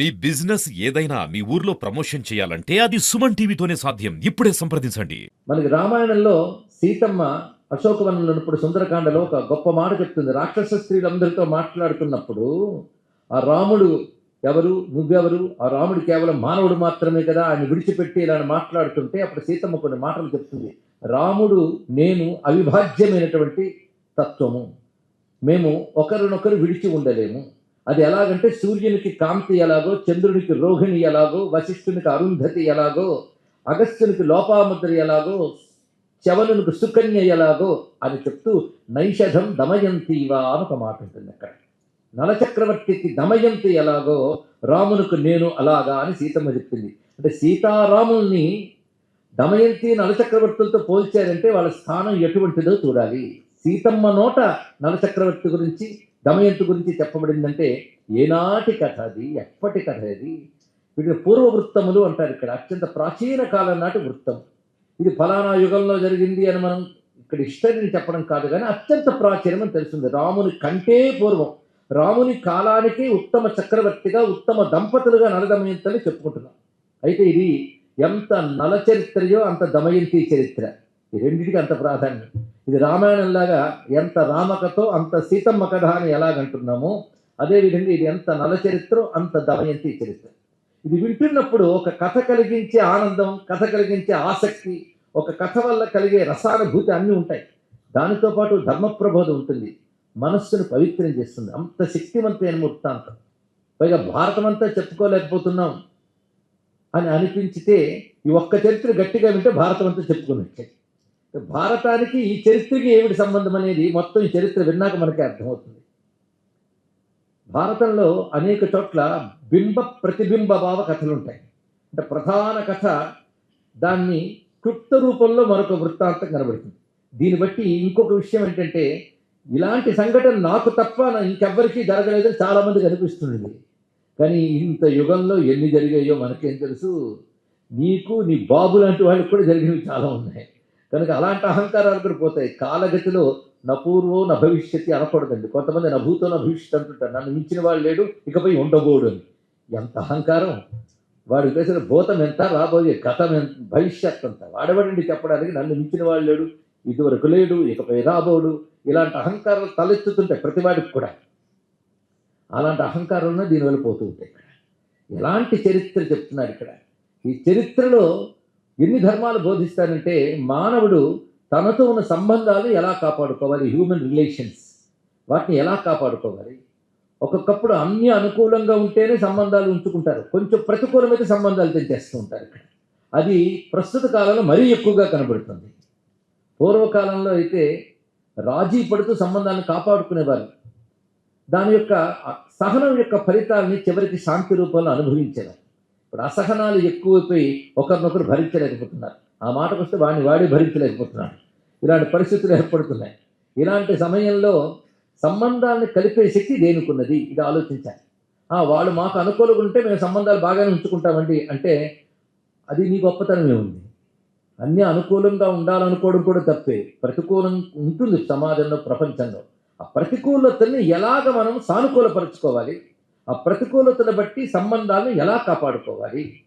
మీ business ఏదైనా మీ ఊర్లో promotion చేయాలంటే అది సుమన్ టీవీతోనే సాధ్యం. ఇప్పుడే సంప్రదించండి. మనకి రామాయణంలో సీతమ్మ అశోకవనంలో ఉన్నప్పుడు సుందరకాండలో ఒక గొప్ప మాట చెప్తుంది. రాక్షస స్త్రీలందరితో మాట్లాడుతున్నప్పుడు ఆ రాముడు ఎవరు నువ్వెవరు? ఆ రాముడు కేవలం మానవుడు మాత్రమే కదా? ఆయన విడిచిపెట్టి ఇలా మాట్లాడుతుంటే అప్పుడు సీతమ్మ కొన్ని మాటలు చెప్తుంది. రాముడు నేను అవిభాజ్యమైనటువంటి తత్వము. మేము ఒకరినొకరు విడిచి ఉండలేము. అది ఎలాగంటే సూర్యునికి కాంతి ఎలాగో చంద్రునికి రోహిణి ఎలాగో వశిష్ఠునికి అరుంధతి ఎలాగో అగస్త్యునికి లోపాముద్ర ఎలాగో చవనునికి సుకన్య ఎలాగో అని చెప్తూ నైషధం దమయంతివా అని ఒక మాట ఉంటుంది అక్కడ. నలచక్రవర్తికి దమయంతి ఎలాగో రామునికి నేను అలాగా అని సీతమ్మ చెప్పింది. అంటే సీతారాముల్ని దమయంతి నలచక్రవర్తులతో పోల్చారంటే వాళ్ళ స్థానం ఎటువంటిదో చూడాలి. సీతమ్మ నోట నలచక్రవర్తి గురించి దమయంతి గురించి చెప్పబడిందంటే ఏనాటి కథ అది? ఎప్పటి కథ అది? వీటిని పూర్వ వృత్తములు అంటారు ఇక్కడ. అత్యంత ప్రాచీన కాలం నాటి వృత్తం. ఇది ఫలానా యుగంలో జరిగింది అని మనం ఇక్కడ హిస్టరీని చెప్పడం కాదు కానీ అత్యంత ప్రాచీనం అని తెలుస్తుంది. రాముని కంటే పూర్వం రాముని కాలానికి ఉత్తమ చక్రవర్తిగా ఉత్తమ దంపతులుగా నలదమయంతని చెప్పుకుంటున్నాం. అయితే ఇది ఎంత నల చరిత్రయో అంత దమయంతి చరిత్ర. ఈ రెండింటికి అంత ప్రాధాన్యం. ఇది రామాయణంలాగా ఎంత రామకథో అంత సీతమ్మ కథ అని ఎలాగంటున్నామో అదేవిధంగా ఇది ఎంత నల చరిత్రో అంత దమయంతి చరిత్ర. ఇది వింటున్నప్పుడు ఒక కథ కలిగించే ఆనందం కథ కలిగించే ఆసక్తి ఒక కథ వల్ల కలిగే రసానుభూతి అన్నీ ఉంటాయి. దానితో పాటు ధర్మప్రబోధం ఉంటుంది. మనస్సును పవిత్రం చేస్తుంది. అంత శక్తివంతమైన వృత్తాంతం పైగా భారతం అంతా చెప్పుకోలేకపోతున్నాం అని అనిపించితే ఈ ఒక్క చరిత్ర గట్టిగా వింటే భారతం అంతా చెప్పుకున్నట్టే భారతానికి ఈ చరిత్రకి ఏమిటి సంబంధం అనేది మొత్తం ఈ చరిత్ర విన్నాక మనకి అర్థమవుతుంది. భారతంలో అనేక చోట్ల బింబ ప్రతిబింబ భావ కథలు ఉంటాయి. అంటే ప్రధాన కథ దాన్ని క్లుప్త రూపంలో మరొక వృత్తాంతం కనబడుతుంది. దీన్ని బట్టి ఇంకొక విషయం ఏంటంటే ఇలాంటి సంఘటన నాకు తప్ప ఇంకెవ్వరికీ జరగలేదని చాలామందికి అనిపిస్తుంది. కానీ ఇంత యుగంలో ఎన్ని జరిగాయో మనకేం తెలుసు. నీకు నీ బాబు లాంటి వాళ్ళకి కూడా జరిగినవి చాలా ఉన్నాయి. కనుక అలాంటి అహంకారాలు కూడా పోతాయి. కాలగతిలో నా పూర్వం నా భవిష్యత్తు అనకూడదండి కొంతమంది నా భూతో నా భవిష్యత్తు అంటుంటారు. నన్ను మించిన వాళ్ళు లేడు ఇకపై ఉండబోడు అని. ఎంత అహంకారం! వాడికి వేసిన భూతం ఎంత రాబోయే గతం ఎంత భవిష్యత్ అంత వాడబడండి చెప్పడానికి? నన్ను మించిన వాళ్ళు లేడు ఇదివరకు లేడు ఇకపై రాబోడు. ఇలాంటి అహంకారాలు తలెత్తుతుంటాయి ప్రతి వాడికి కూడా. అలాంటి అహంకారంలో దీనివల్ల పోతూ ఉంటాయి ఇక్కడ. ఎలాంటి చరిత్ర చెప్తున్నారు ఇక్కడ? ఈ చరిత్రలో ఎన్ని ధర్మాలు బోధిస్తారంటే మానవుడు తనతో ఉన్న సంబంధాలు ఎలా కాపాడుకోవాలి? హ్యూమన్ రిలేషన్స్ వాటిని ఎలా కాపాడుకోవాలి? ఒక్కొక్కప్పుడు అన్ని అనుకూలంగా ఉంటేనే సంబంధాలు ఉంచుకుంటారు. కొంచెం ప్రతికూలమైతే సంబంధాలు తెంచేస్తూ ఉంటారు ఇక్కడ. అది ప్రస్తుత కాలంలో మరీ ఎక్కువగా కనబడుతుంది. పూర్వకాలంలో అయితే రాజీ పడుతూ సంబంధాలను కాపాడుకునేవారు. దాని యొక్క సహనం యొక్క ఫలితాలని చివరికి శాంతి రూపంలో అనుభవించేవారు. ఇప్పుడు అసహనాలు ఎక్కువైపోయి ఒకరినొకరు భరించలేకపోతున్నారు. ఆ మాటకు వస్తే వాడిని వాడి భరించలేకపోతున్నాడు. ఇలాంటి పరిస్థితులు ఏర్పడుతున్నాయి. ఇలాంటి సమయంలో సంబంధాలను కలిపే శక్తి దేనికున్నది? ఇది ఆలోచించాలి. ఆ, వాళ్ళు మాకు అనుకూలంగా ఉంటే మేము సంబంధాలు బాగానే ఉంచుకుంటామండి. అంటే అది నీ గొప్పతనమే ఉంది. అన్నీ అనుకూలంగా ఉండాలనుకోవడం కూడా తప్పే. ప్రతికూలం ఉంటుంది సమాజంలో ప్రపంచంలో. ఆ ప్రతికూలతని ఎలాగ మనం సానుకూలపరచుకోవాలి? ఆ ప్రతికూలతను బట్టి సంబంధాలను ఎలా కాపాడుకోవాలి?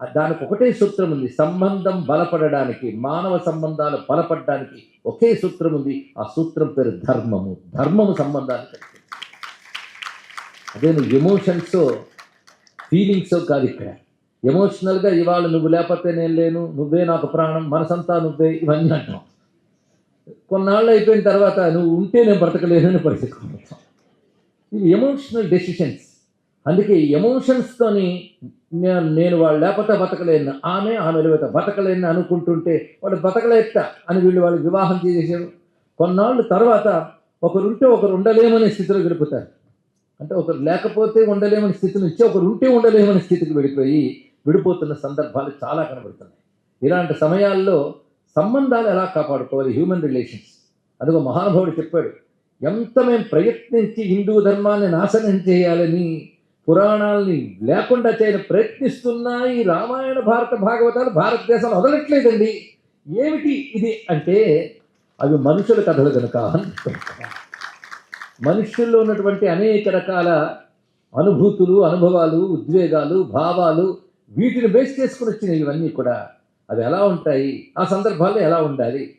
ఆ దానికి ఒకటే సూత్రం ఉంది సంబంధం బలపడడానికి మానవ సంబంధాలు బలపడడానికి ఒకే సూత్రం ఉంది. ఆ సూత్రం పేరు ధర్మము. ధర్మము సంబంధాలు అదే నువ్వు ఎమోషన్స్ ఫీలింగ్స్ కాదు ఇక్కడ. ఎమోషనల్గా ఇవాళ నువ్వు లేకపోతే నేను లేను నువ్వే నాకు ప్రాణం మనసంతా నువ్వే ఇవన్నీ అంటాం. కొన్నాళ్ళు అయిపోయిన తర్వాత నువ్వు ఉంటే నేను బ్రతకలేనని పరిస్థితి ఇవి ఎమోషనల్ డెసిషన్స్. అందుకే ఎమోషన్స్తోని నేను నేను వాళ్ళు లేకపోతే బతకలేను ఆమె ఆమె లేకపోతే బతకలేని అనుకుంటుంటే వాళ్ళు బతకలేస్తా అని వీళ్ళు వాళ్ళు వివాహం చేసేసారు కొన్నాళ్ళు తర్వాత ఒకరుంటే ఒకరు ఉండలేమనే స్థితిలో గడుపుతారు. అంటే ఒకరు లేకపోతే ఉండలేమని స్థితి నుంచి ఒకరు ఉంటే ఉండలేమని స్థితికి వెళ్ళిపోయి విడిపోతున్న సందర్భాలు చాలా కనబడుతున్నాయి. ఇలాంటి సమయాల్లో సంబంధాలు ఎలా కాపాడుకోవాలి? హ్యూమన్ రిలేషన్స్ అదిగో మహానుభావుడు చెప్పాడు ఎంత మేము ప్రయత్నించి హిందూ ధర్మాన్ని నాశనం చేయాలని పురాణాలని లేకుండా చేయని ప్రయత్నిస్తున్నా ఈ రామాయణ భారత భాగవతాలు భారతదేశం వదలట్లేదండి. ఏమిటి ఇది అంటే అవి మనుషుల కథలు కనుక మనుషుల్లో ఉన్నటువంటి అనేక రకాల అనుభూతులు అనుభవాలు ఉద్వేగాలు భావాలు వీటిని బేస్ చేసుకుని వచ్చినాయి ఇవన్నీ కూడా. అవి ఎలా ఉంటాయి? ఆ సందర్భాల్లో ఎలా ఉండాలి?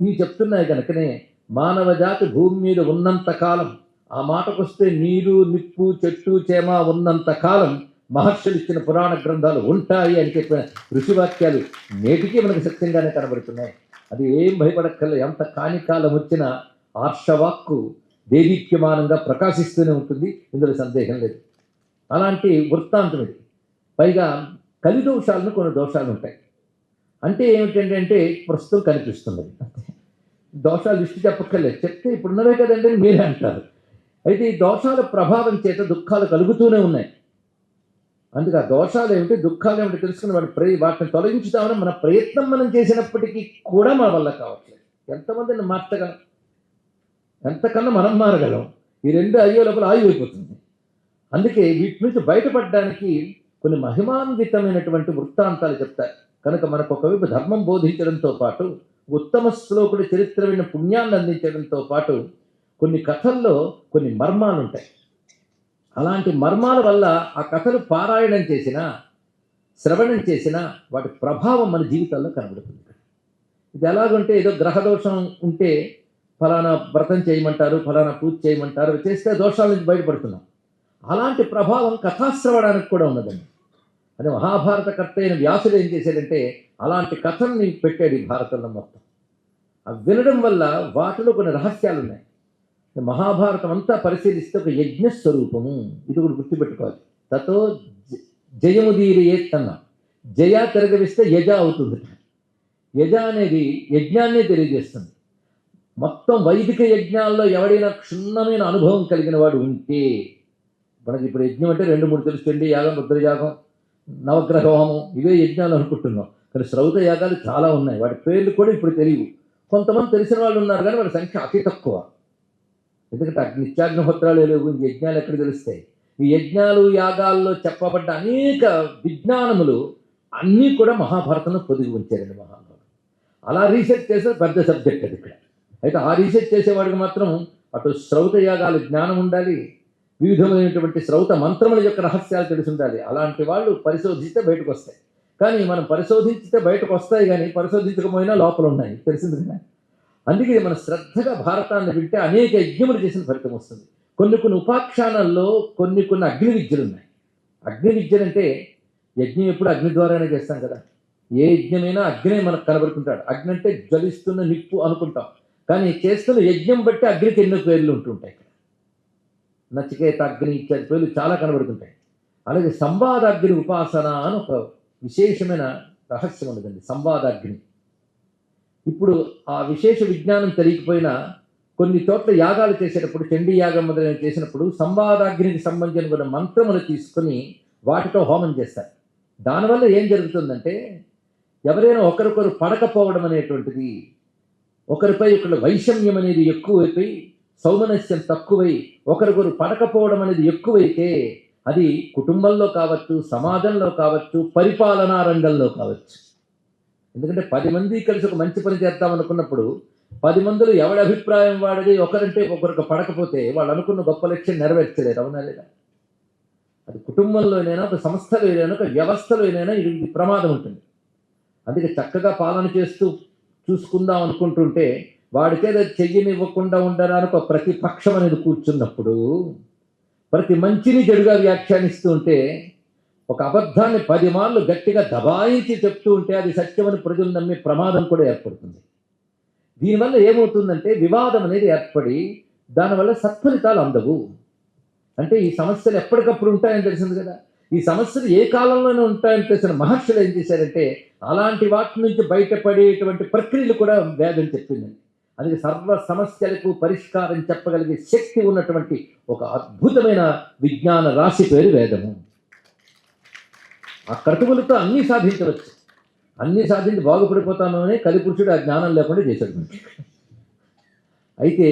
ఇవి చెప్తున్నాయి కనుకనే మానవ జాతి భూమి మీద ఉన్నంత కాలం ఆ మాటకు వస్తే నీరు నిప్పు చెట్టు చేమ ఉన్నంత కాలం మహర్షులు ఇచ్చిన పురాణ గ్రంథాలు ఉంటాయి అని చెప్పిన ఋషివాక్యాలు నేటికి మనకు సత్యంగానే కనబడుతున్నాయి. అది ఏం భయపడక్కర్లే ఎంత కాని కాలం వచ్చినా ఆర్షవాక్కు దేదీప్యమానంగా ప్రకాశిస్తూనే ఉంటుంది. ఇందులో సందేహం లేదు. అలాంటి వృత్తాంతం ఇది. పైగా కలి దోషాలను కొన్ని దోషాలు ఉంటాయి. అంటే ఏమిటంటే అంటే ప్రస్తుతం కనిపిస్తున్నది. దోషాలు దృష్టి చెప్పక్కర్లేదు చెప్తే ఇప్పుడున్నవే కదండి మీరే అంటారు. అయితే ఈ దోషాల ప్రభావం చేత దుఃఖాలు కలుగుతూనే ఉన్నాయి. అందుకే ఆ దోషాలు ఏమిటి? దుఃఖాలు ఏమిటి తెలుసుకుని వాటి ప్రే వాటిని తొలగించుదామని మన ప్రయత్నం మనం చేసినప్పటికీ కూడా మన వల్ల కావట్లేదు. ఎంతమందిని మార్చగలం? ఎంతకన్నా మనం మారగలం? ఈ రెండు అయ్యే లోపల ఆయు అయిపోతుంది. అందుకే వీటి నుంచి బయటపడడానికి కొన్ని మహిమాన్వితమైనటువంటి వృత్తాంతాలు చెప్తాయి కనుక మనకు ఒకవైపు ధర్మం బోధించడంతో పాటు ఉత్తమ శ్లోకుడి చరిత్ర విన్న పుణ్యాన్ని అందించడంతో పాటు కొన్ని కథల్లో కొన్ని మర్మాలు ఉంటాయి. అలాంటి మర్మాల వల్ల ఆ కథలు పారాయణం చేసినా శ్రవణం చేసినా వాటి ప్రభావం మన జీవితాల్లో కనబడుతుంది ఇది ఎలాగంటే ఏదో గ్రహదోషం ఉంటే ఫలానా వ్రతం చేయమంటారు ఫలానా పూజ చేయమంటారు చేస్తే దోషాల నుంచి బయటపడుతున్నాం. అలాంటి ప్రభావం కథాశ్రవణానికి కూడా ఉన్నదండి. అదే మహాభారత కర్త అయిన వ్యాసుడు ఏం చేశాడంటే అలాంటి కథల్ని పెట్టాడు ఈ భారతంలో మొత్తం. అవి వినడం వల్ల వాటిలో కొన్ని రహస్యాలు ఉన్నాయి మహాభారతం అంతా పరిశీలిస్తే ఒక యజ్ఞ స్వరూపము ఇది కూడా గుర్తుపెట్టుకోవాలి. తతో జ- జయము జయ తిరగవిస్తే యజ అవుతుంది. యజ అనేది యజ్ఞాన్నే తెలియజేస్తుంది. మొత్తం వైదిక యజ్ఞాల్లో ఎవడైనా క్షుణ్ణమైన అనుభవం కలిగిన వాడు ఉంటే మనకి ఇప్పుడు యజ్ఞం అంటే రెండు మూడు తెలుస్తుంది యాగం రుద్రయాగం నవగ్రహ హోమం ఇవే యజ్ఞాలు అనుకుంటున్నాం. కానీ శ్రౌత యాగాలు చాలా ఉన్నాయి. వాటి పేర్లు కూడా ఇప్పుడు తెలియవు. కొంతమంది తెలిసిన వాళ్ళు ఉన్నారు కానీ వాడి సంఖ్య అతి తక్కువ. ఎందుకంటే అగ్ని నిత్యాగ్నిహోత్రాలు లేవు యజ్ఞాలు ఎక్కడ తెలుస్తాయి? ఈ యజ్ఞాలు యాగాల్లో చెప్పబడ్డ అనేక విజ్ఞానములు అన్నీ కూడా మహాభారతంలో పొదిగి ఉంచారండి మహాభారతం. అలా రీసెర్చ్ చేసే పెద్ద సబ్జెక్ట్ అది ఇక్కడ. అయితే ఆ రీసెర్చ్ చేసేవాడికి మాత్రం అటు శ్రౌత యాగాలు జ్ఞానం ఉండాలి వివిధమైనటువంటి శ్రౌత మంత్రముల యొక్క రహస్యాలు తెలిసి ఉండాలి. అలాంటి వాళ్ళు పరిశోధిస్తే బయటకు వస్తాయి. కానీ మనం పరిశోధించితే బయటకు వస్తాయి కానీ పరిశోధించకపోయినా లోపల ఉన్నాయి తెలిసింది కదా? అందుకే మన శ్రద్ధగా భారతాన్ని వింటే అనేక యజ్ఞములు చేసిన ఫలితం వస్తుంది. కొన్ని కొన్ని ఉపాఖ్యానాల్లో కొన్ని కొన్ని అగ్ని విద్యలు ఉన్నాయి. అగ్ని విద్యలు అంటే యజ్ఞం ఎప్పుడు అగ్ని ద్వారానే చేస్తాం కదా. ఏ యజ్ఞమైనా అగ్నే మనకు కనబడుతుంటాడు అగ్ని అంటే జ్వలిస్తున్న నిప్పు అనుకుంటాం. కానీ చేస్తున్న యజ్ఞం బట్టి అగ్నికి ఎన్నో పేర్లు ఉంటుంటాయి ఇక్కడ. నచికేత అగ్ని ఇత్యాది పేర్లు చాలా కనబడుతుంటాయి. అలాగే సంవాదాగ్ని ఉపాసన అని ఒక విశేషమైన రహస్యం ఉండదండి సంవాదాగ్ని. ఇప్పుడు ఆ విశేష విజ్ఞానం తెలియకపోయినా కొన్ని చోట్ల యాగాలు చేసేటప్పుడు చండీ యాగం మొదలైన చేసినప్పుడు సంవాదాగ్నికి సంబంధించిన కొన్ని మంత్రములు తీసుకొని వాటితో హోమం చేస్తారు. దానివల్ల ఏం జరుగుతుందంటే ఎవరైనా ఒకరికొకరు పడకపోవడం అనేటువంటిది ఒకరిపై ఒకరు వైషమ్యం అనేది ఎక్కువైపోయి సౌమనస్యం తక్కువై ఒకరికొకరు పడకపోవడం అనేది ఎక్కువైతే అది కుటుంబంలో కావచ్చు సమాజంలో కావచ్చు పరిపాలనా రంగంలో కావచ్చు. ఎందుకంటే పది మంది కలిసి ఒక మంచి పని చేద్దాం అనుకున్నప్పుడు పది మందిలో ఎవడి అభిప్రాయం వాడిది? ఒకరంటే ఒకరికి పడకపోతే వాళ్ళు అనుకున్న గొప్ప లక్ష్యం నెరవేర్చలేరు. అవునా లేదా? అది కుటుంబంలోనైనా ఒక సంస్థలోనైనా ఒక వ్యవస్థలోనైనా ఇది ఇది ప్రమాదం ఉంటుంది. అందుకే చక్కగా పాలన చేస్తూ చూసుకుందాం అనుకుంటుంటే వాడికేదో చెయ్యనివ్వకుండా ఉండడానికి ఒక ప్రతిపక్షం అనేది కూర్చున్నప్పుడు ప్రతి మంచిని చెడుగా వ్యాఖ్యానిస్తూ ఉంటే ఒక అబద్ధాన్ని పది మార్లు గట్టిగా దబాయించి చెప్తూ ఉంటే అది సత్యమని ప్రజలు నమ్మి ప్రమాదం కూడా ఏర్పడుతుంది. దీనివల్ల ఏమవుతుందంటే వివాదం అనేది ఏర్పడి దానివల్ల సత్ఫలితాలు అందవు. అంటే ఈ సమస్యలు ఎప్పటికప్పుడు ఉంటాయని తెలిసింది కదా. ఈ సమస్యలు ఏ కాలంలోనే ఉంటాయని తెలిసిన మహర్షులు ఏం చేశారంటే అలాంటి వాటి నుంచి బయటపడేటువంటి ప్రక్రియలు కూడా వేదం చెప్పిందండి. అందుకే సర్వ సమస్యలకు పరిష్కారం చెప్పగలిగే శక్తి ఉన్నటువంటి ఒక అద్భుతమైన విజ్ఞాన రాశి పేరు వేదము. ఆ కటుకులతో అన్నీ సాధించవచ్చు. అన్నీ సాధించి బాగుపడిపోతాను అని కలిపురుషుడు ఆ జ్ఞానం లేకుండా చేశాడు అయితే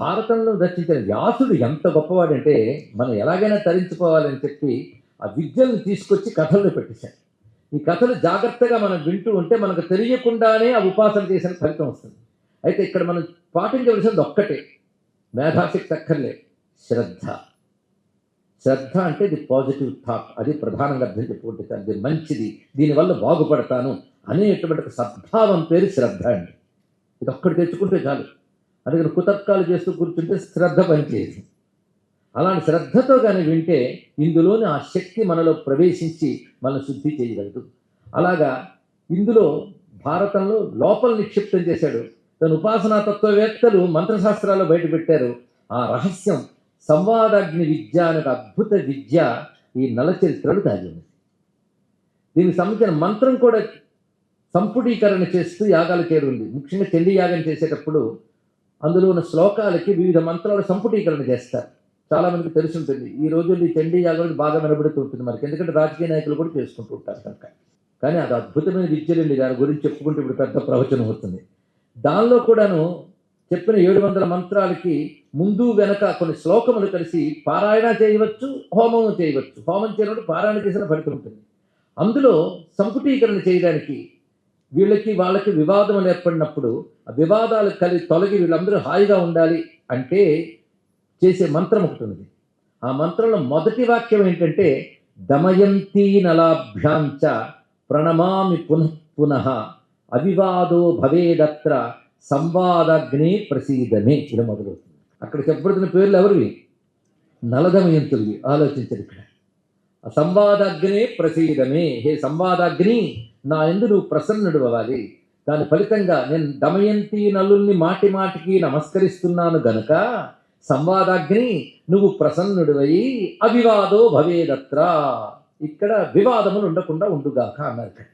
భారతంలో రచించిన వ్యాసుడు ఎంత గొప్పవాడంటే మనం ఎలాగైనా తరించుకోవాలని చెప్పి ఆ విద్యలను తీసుకొచ్చి కథలను పెట్టేశాడు. ఈ కథలు జాగ్రత్తగా మనం వింటూ ఉంటే మనకు తెలియకుండానే ఆ ఉపాసన చేసిన ఫలితం వస్తుంది. అయితే ఇక్కడ మనం పాటించవలసింది ఒక్కటే. మేధాశక్తి అక్కర్లే శ్రద్ధ. శ్రద్ధ అంటే ఇది పాజిటివ్ థాట్ అది ప్రధానంగా అర్థం చెప్పుకుంటే అది మంచిది. దీనివల్ల బాగుపడతాను అనేటువంటి ఒక సద్భావం పేరు శ్రద్ధ అండి. ఇది ఒక్కటి తెచ్చుకుంటే చాలు. అందుకని కుతర్కాలు చేస్తూ కూర్చుంటే శ్రద్ధ పనిచేయదు. అలాంటి శ్రద్ధతో కానీ వింటే ఇందులోని ఆ శక్తి మనలో ప్రవేశించి మనం శుద్ధి చేయగలదు. అలాగా ఇందులో భారతంలో లోపల నిక్షిప్తం చేశాడు. తన ఉపాసనా తత్వవేత్తలు మంత్రశాస్త్రాల్లో బయటపెట్టారు. ఆ రహస్యం సంవాదాగ్ని విద్య అనే ఒక అద్భుత విద్య ఈ నల చరిత్రలు దాగి దీనికి సంబంధించిన మంత్రం కూడా సంపుటీకరణ చేస్తూ యాగాలు చేరుంది. ముఖ్యంగా చెల్లి యాగం చేసేటప్పుడు అందులో ఉన్న శ్లోకాలకి వివిధ మంత్రాలు సంపుటీకరణ చేస్తారు. చాలామందికి తెలుసుంటుంది. ఉంటుంది ఈ రోజుల్లో ఈ చండీ యాగం బాగా వినబడుతుంటుంది మనకి. ఎందుకంటే రాజకీయ నాయకులు కూడా చేసుకుంటూ ఉంటారు కనుక. కానీ అది అద్భుతమైన విద్యలండి దాని గురించి చెప్పుకుంటే ఇప్పుడు పెద్ద ప్రవచనం అవుతుంది. దానిలో కూడాను చెప్పిన ఏడు వందల మంత్రాలకి ముందు వెనక కొన్ని శ్లోకములు కలిసి పారాయణ చేయవచ్చు హోమం చేయవచ్చు. హోమం చేయడం పారాయణ చేసిన ఫలితం ఉంటుంది. అందులో సంపుటీకరణ చేయడానికి వీళ్ళకి వాళ్ళకి వివాదం ఏర్పడినప్పుడు ఆ వివాదాలు కలిసి తొలగి వీళ్ళందరూ హాయిగా ఉండాలి అంటే చేసే మంత్రం ఒకటి ఉంది ఆ మంత్రంలో మొదటి వాక్యం ఏంటంటే దమయంతి నలాభ్యాంచ ప్రణమామి పునః పునః అవివాదో భవేదత్ర సంవాదగ్ని ప్రసీదమే ఇది మొదలవుతుంది. అక్కడ చెప్పబడుతున్న పేర్లు ఎవరివి? నలదమయంతులవి ఆలోచించరు ఇక్కడ. సంవాదాగ్నే ప్రసీదమే. హే సంవాదాగ్ని నా ఎందు నువ్వు ప్రసన్నుడు అవ్వాలి. దాని ఫలితంగా నేను దమయంతి నలుల్ని మాటి మాటికి నమస్కరిస్తున్నాను గనుక సంవాదాగ్ని నువ్వు ప్రసన్నుడివై అవివాదో భవేదత్ర. ఇక్కడ వివాదములు ఉండకుండా ఉండుగాక అన్నారు ఇక్కడ.